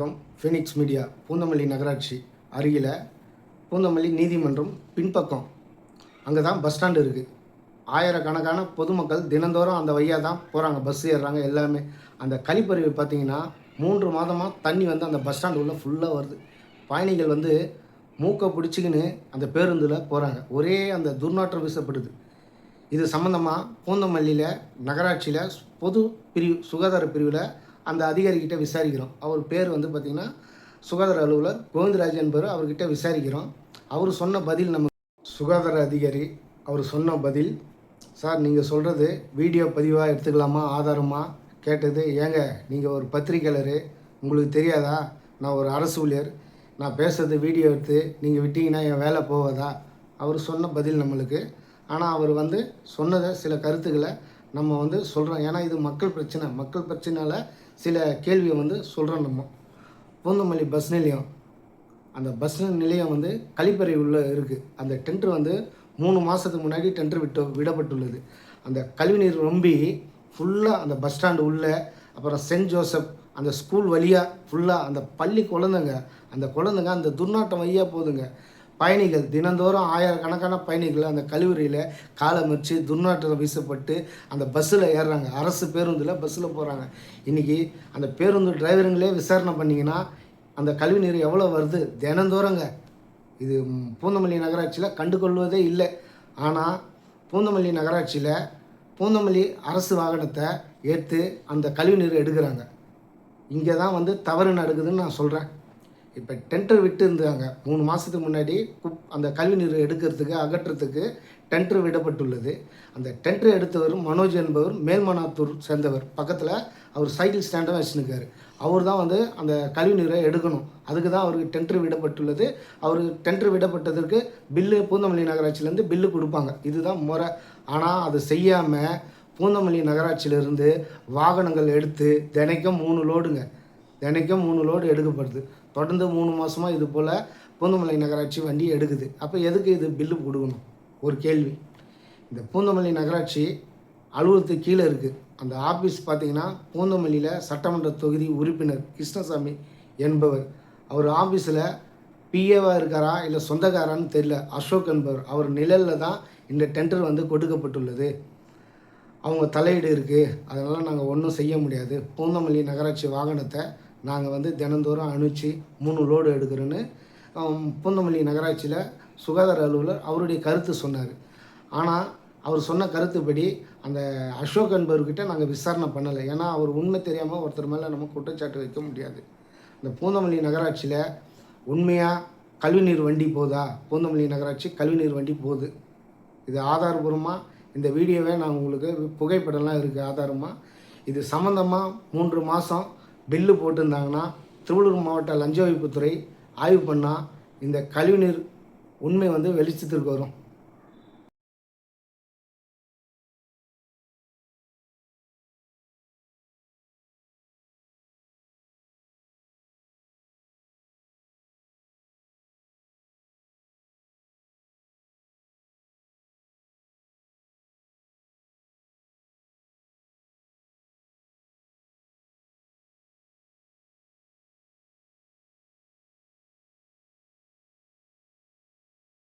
வணக்கம். Phoenix media Poonamallee நகராட்சி அருகில் பூந்தமல்லி நீதிமன்றம் பின்பக்கம். அங்கே தான் பஸ் ஸ்டாண்டு இருக்குது ஆயிரக்கணக்கான பொதுமக்கள் தினந்தோறும் அந்த வழியாக தான் போகிறாங்க பஸ் ஏறுறாங்க எல்லாமே. அந்த கழிப்பறிவு பார்த்தீங்கன்னா மூன்று மாதமாக தண்ணி வந்து அந்த பஸ் ஸ்டாண்டு உள்ளே ஃபுல்லாக வருது. பயணிகள் வந்து மூக்கை பிடிச்சிக்கின்னு அந்த பேருந்தில் போகிறாங்க ஒரே அந்த துர்நாற்றம் வீசப்படுது. இது சம்மந்தமாக பூந்தமல்லியில் நகராட்சியில் பொது பிரிவு சுகாதார பிரிவில் அந்த அதிகாரிகிட்ட விசாரிக்கிறோம். அவர் பேர் வந்து பார்த்திங்கன்னா சுகாதார அலுவலர் கோவிந்தராஜ் என்பவர் அவர்கிட்ட விசாரிக்கிறோம். அவர் சொன்ன பதில் நம்ம சுகாதார அதிகாரி அவர் சொன்ன பதில் சார் நீங்கள் சொல்கிறது வீடியோ பதிவாக எடுத்துக்கலாமா? ஆதாரமாக கேட்டது ஏங்க நீங்கள் ஒரு பத்திரிக்கையாளர் உங்களுக்கு தெரியாதா? நான் ஒரு அரசு ஊழியர் நான் பேசுறது வீடியோ எடுத்து நீங்கள் விட்டிங்கன்னா என் வேலை போவதா அவர் சொன்ன பதில் நம்மளுக்கு. ஆனால் அவர் வந்து சொன்னதை சில கருத்துக்களை நம்ம வந்து சொல்கிறோம் ஏன்னா இது மக்கள் பிரச்சனை. மக்கள் பிரச்சனையில் சில கேள்வியை வந்து சொல்கிறோம் நம்ம. பூந்தமல்லி பஸ் நிலையம். அந்த பஸ் நிலையம் வந்து கழிப்பறை உள்ளே இருக்குது அந்த டென்ட்ரு வந்து மூணு மாதத்துக்கு முன்னாடி டென்ட்ரு விட்டு விடப்பட்டுள்ளது. அந்த கழிவுநீர் ரொம்பி ஃபுல்லாக அந்த பஸ் ஸ்டாண்டு உள்ளே அப்புறம் சென்ட் ஜோசப் அந்த ஸ்கூல் வழியாக ஃபுல்லாக அந்த பள்ளி குழந்தைங்க அந்த குழந்தைங்க அந்த துர்நாட்டம் வழியாக போகுதுங்க பயணிகள் தினந்தோறும் ஆயிரக்கணக்கான பயணிகள் அந்த கழிவறையில் காலை மறித்து துர்நாற்றம் வீசப்பட்டு அந்த பஸ்ஸில் ஏறுறாங்க. அரசு பேருந்தில் பஸ்ஸில் போகிறாங்க இன்றைக்கி அந்த பேருந்து டிரைவருங்களே விசாரணை பண்ணிங்கன்னா அந்த கழிவு நீர் எவ்வளோ வருது? தினந்தோறங்க. இது பூந்தமல்லி நகராட்சியில் கண்டுகொள்வதே இல்லை. ஆனால் பூந்தமல்லி நகராட்சியில் பூந்தமல்லி அரசு வாகனத்தை ஏற்று அந்த கழிவு நீர் எடுக்கிறாங்க. இங்கே தான் வந்து தவறு நடக்குதுன்னு நான் சொல்கிறேன் இப்போ டெண்டர் விட்டு இருந்தாங்க மூணு மாதத்துக்கு முன்னாடி குப் அந்த கல்வி நீர் எடுக்கிறதுக்கு அகற்றுறதுக்கு டெண்டர் விடப்பட்டுள்ளது. அந்த டெண்டர் எடுத்தவர் மனோஜ் என்பவர் மேல்மனாத்தூர் சேர்ந்தவர். பக்கத்தில் அவர் சைக்கிள் ஸ்டாண்டாக வச்சுருக்காரு. அவர் தான் வந்து அந்த கழிவு நீரை எடுக்கணும். அதுக்கு தான் அவருக்கு டெண்டர் விடப்பட்டுள்ளது. அவருக்கு டெண்டர் விடப்பட்டதற்கு பில்லு பூந்தமல்லி நகராட்சியிலேருந்து பில்லு கொடுப்பாங்க. இதுதான் முறை. ஆனால் அதை செய்யாமல் பூந்தமல்லி நகராட்சியிலேருந்து வாகனங்கள் எடுத்து தினைக்கும் மூணு லோடுங்க தினைக்கும் மூணு லோடு எடுக்கப்படுது. தொடர்ந்து மூணு மாதமாக இது போல் பூந்தமல்லி நகராட்சி வண்டி எடுக்குது. அப்போ எதுக்கு இது பில்லு கொடுக்கணும்? ஒரு கேள்வி. இந்த பூந்தமல்லி நகராட்சி அலுவலகத்துக்கு கீழே இருக்குது அந்த ஆஃபீஸ் பார்த்தீங்கன்னா பூந்தமல்லியில் சட்டமன்ற தொகுதி உறுப்பினர் கிருஷ்ணசாமி என்பவர். அவர் ஆஃபீஸில் பிஏவாக இருக்காரா இல்லை சொந்தக்காரான்னு தெரியல. அசோக் என்பவர். அவர் நிழலில் தான் இந்த டெண்டர் வந்து கொடுக்கப்பட்டுள்ளது. அவங்க தலையீடு இருக்குது அதனால் நாங்கள் ஒன்றும் செய்ய முடியாது. பூந்தமல்லி நகராட்சி வாகனத்தை நாங்கள் வந்து தினந்தோறும் அனுப்பிச்சு மூணு லோடு எடுக்கிறோன்னு பூந்தமல்லி நகராட்சியில் சுகாதார அலுவலர் அவருடைய கருத்து சொன்னார். ஆனால் அவர் சொன்ன கருத்துப்படி அந்த அசோக் என்பவர்கிட்ட நாங்கள் விசாரணை பண்ணலை. ஏன்னா அவர் உண்மை தெரியாமல் ஒருத்தர் மேலே நம்ம குற்றச்சாட்டு வைக்க முடியாது. இந்த பூந்தமல்லி நகராட்சியில் உண்மையாக கழிவுநீர் வண்டி போதா? பூந்தமல்லி நகராட்சி கழிவுநீர் வண்டி போகுது. இது ஆதாரபூர்வமாக இந்த வீடியோவே நான் உங்களுக்கு புகைப்படம்லாம் இருக்குது ஆதாரமாக இது சம்மந்தமாக மூன்று மாதம் பில்லு போட்டிருந்தாங்கன்னா திருவள்ளூர் மாவட்ட லஞ்ச ஒழிப்புத்துறை ஆய்வு பண்ணால் இந்த கழிவுநீர் உண்மை வந்து வெளிச்சத்திற்கு வரும்.